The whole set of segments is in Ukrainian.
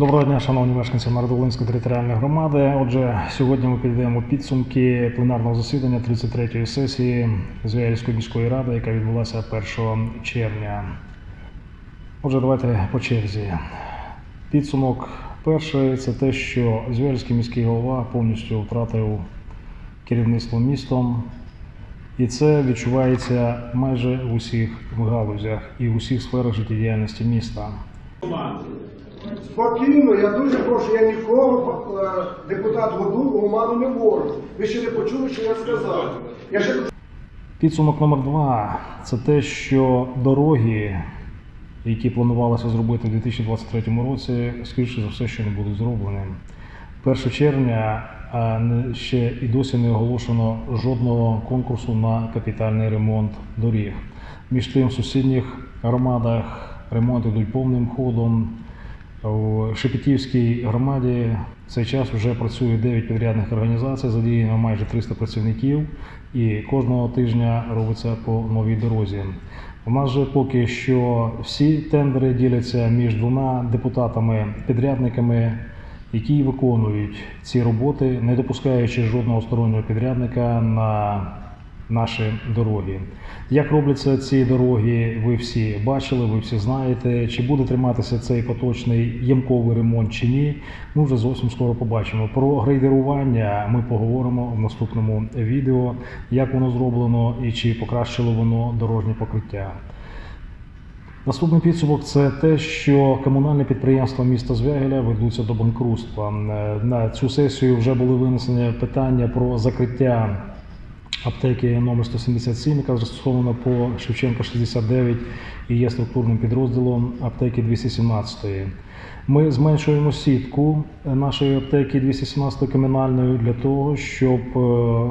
Доброго дня, шановні мешканці Мардовинської територіальної громади. Отже, сьогодні ми підведемо підсумки пленарного засідання 33-ї сесії Звягільської міської ради, яка відбулася 1 червня. Отже, давайте по черзі. Підсумок перший це те, що Звягільський міський голова повністю втратив керівництво містом, і це відчувається майже в усіх галузях і в усіх сферах життєдіяльності міста. Спокійно, я дуже прошу, я нікого, е, депутат Годул, оману не ворог. Ви ще не почули, що я сказав. Я ще Підсумок номер два це те, що дороги, які планувалося зробити у 2023 році, скоріше за все, що не будуть зроблені. 1 червня ще і досі не оголошено жодного конкурсу на капітальний ремонт доріг. Між тим, в сусідніх громадах ремонт йдуть повним ходом. У Шепетівській громаді в цей час вже працює 9 підрядних організацій, задіяно майже 300 працівників, і кожного тижня робиться по новій дорозі. У нас же поки що всі тендери діляться між двома депутатами-підрядниками, які виконують ці роботи, не допускаючи жодного стороннього підрядника на наші дороги. Як робляться ці дороги, ви всі бачили, ви всі знаєте. Чи буде триматися цей поточний ямковий ремонт чи ні, ми вже зовсім скоро побачимо. Про грейдерування ми поговоримо в наступному відео, як воно зроблено і чи покращило воно дорожнє покриття. Наступний підсумок це те, що комунальні підприємства міста Звягеля ведуться до банкрутства. На цю сесію вже були винесені питання про закриття аптеки номер 177, яка застосована по Шевченка 69 і є структурним підрозділом аптеки 217. Ми зменшуємо сітку нашої аптеки 217 кримінальної для того, щоб е,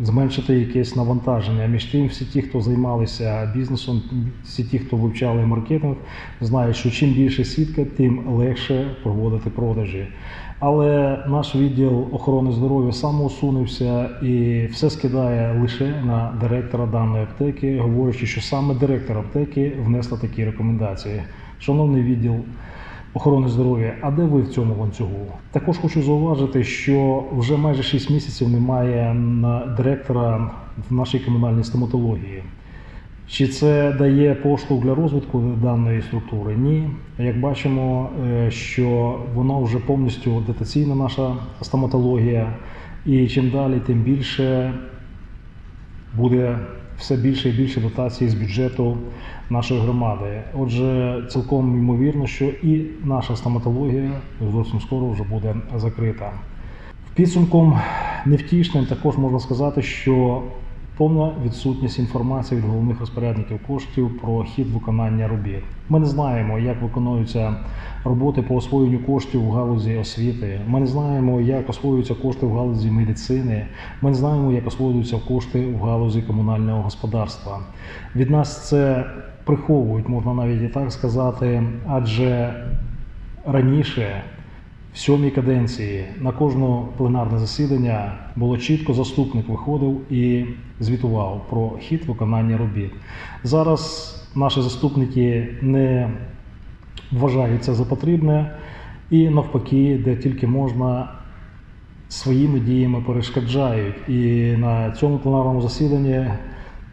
зменшити якесь навантаження. Між тим, всі ті, хто займалися бізнесом, всі ті, хто вивчали маркетинг, знають, що чим більше сітка, тим легше проводити продажі. Але наш відділ охорони здоров'я самоусунувся і все скидає лише на директора даної аптеки, говорячи, що саме директор аптеки внесла такі рекомендації. Шановний відділ охорони здоров'я, а де ви в цьому ланцюгу? Також хочу зауважити, що вже майже 6 місяців немає директора в нашій комунальній стоматології. Чи це дає поштовх для розвитку даної структури? Ні. Як бачимо, е, що вона вже повністю дотаційна наша стоматологія, і чим далі, тим більше буде все більше і більше дотацій з бюджету нашої громади. Отже, цілком ймовірно, що і наша стоматологія зовсім скоро вже буде закрита. Підсумком невтішним також можна сказати, що повна відсутність інформації від головних розпорядників коштів про хід виконання робіт. Ми не знаємо, як виконуються роботи по освоєнню коштів в галузі освіти. Ми не знаємо, як освоюються кошти в галузі медицини. Ми не знаємо, як освоюються кошти в галузі комунального господарства. Від нас це приховують, можна навіть і так сказати, адже раніше в сьомій каденції на кожне пленарне засідання було чітко заступник виходив і звітував про хід виконання робіт. Зараз наші заступники не вважають це за потрібне і навпаки, де тільки можна. Своїми діями перешкоджають. І на цьому пленарному засіданні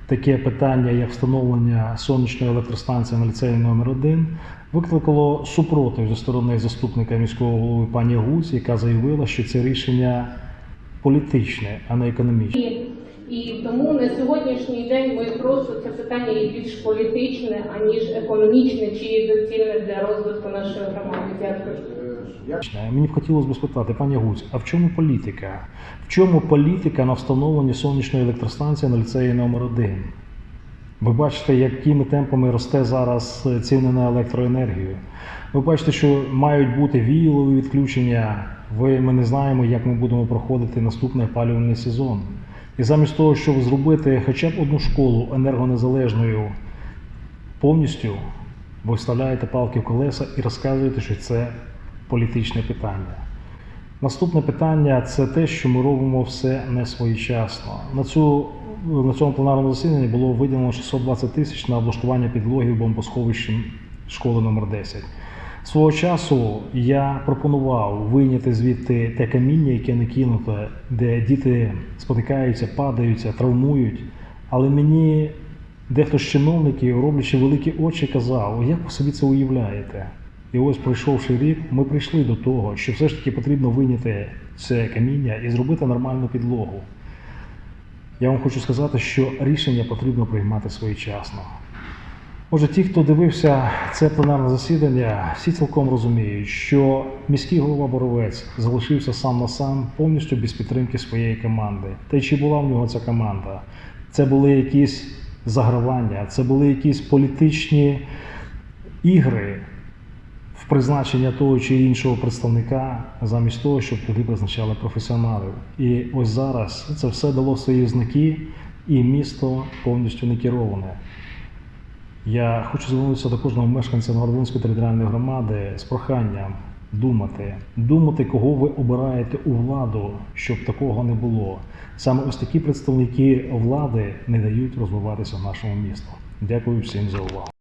таке питання, як встановлення сонячної електростанції на ліцеї номер 1 викликало супротив зі сторони заступника міського голови пані Гуць, яка заявила, що це рішення політичне, а не економічне. І, тому на сьогоднішній день ми просто це питання є більш політичне, аніж економічне чи доцільне для розвитку нашої громади. Дякую. Мені б хотілося б спитати, пані Гуць, а в чому політика? В чому політика на встановленні сонячної електростанції на ліцеї номер 1 Ви бачите, якими темпами росте зараз ціни на електроенергію. Ви бачите, що мають бути віялові відключення. Ви, ми не знаємо, як ми будемо проходити наступний опалювальний сезон. І замість того, щоб зробити хоча б одну школу енергонезалежною повністю, ви вставляєте палки в колеса і розказуєте, що це політичне питання. Наступне питання це те, що ми робимо все не своєчасно. На, цю, на цьому пленарному засіданні було виділено 620 тисяч на облаштування підлоги в бомбосховищі школи номер 10 Свого часу я пропонував вийняти звідти те каміння, яке не кинуте, де діти спотикаються, падаються, травмують. Але мені дехто з чиновників, роблячи великі очі, казав, як ви собі це уявляєте? І ось пройшовши рік, ми прийшли до того, що все ж таки потрібно вийняти це каміння і зробити нормальну підлогу. Я вам хочу сказати, що рішення потрібно приймати своєчасно. Отже, ті, хто дивився це пленарне засідання, всі цілком розуміють, що міський голова Боровець залишився сам на сам, повністю без підтримки своєї команди. Та й чи була в нього ця команда? Це були якісь загравання, це були якісь політичні ігри призначення того чи іншого представника, замість того, щоб туди призначали професіоналів. І ось зараз це все дало свої знаки, і місто повністю не кероване. Я хочу звернутися до кожного мешканця Новоградської територіальної громади з проханням думати, думати, кого ви обираєте у владу, щоб такого не було. Саме ось такі представники влади не дають розвиватися нашому місту. Дякую всім за увагу.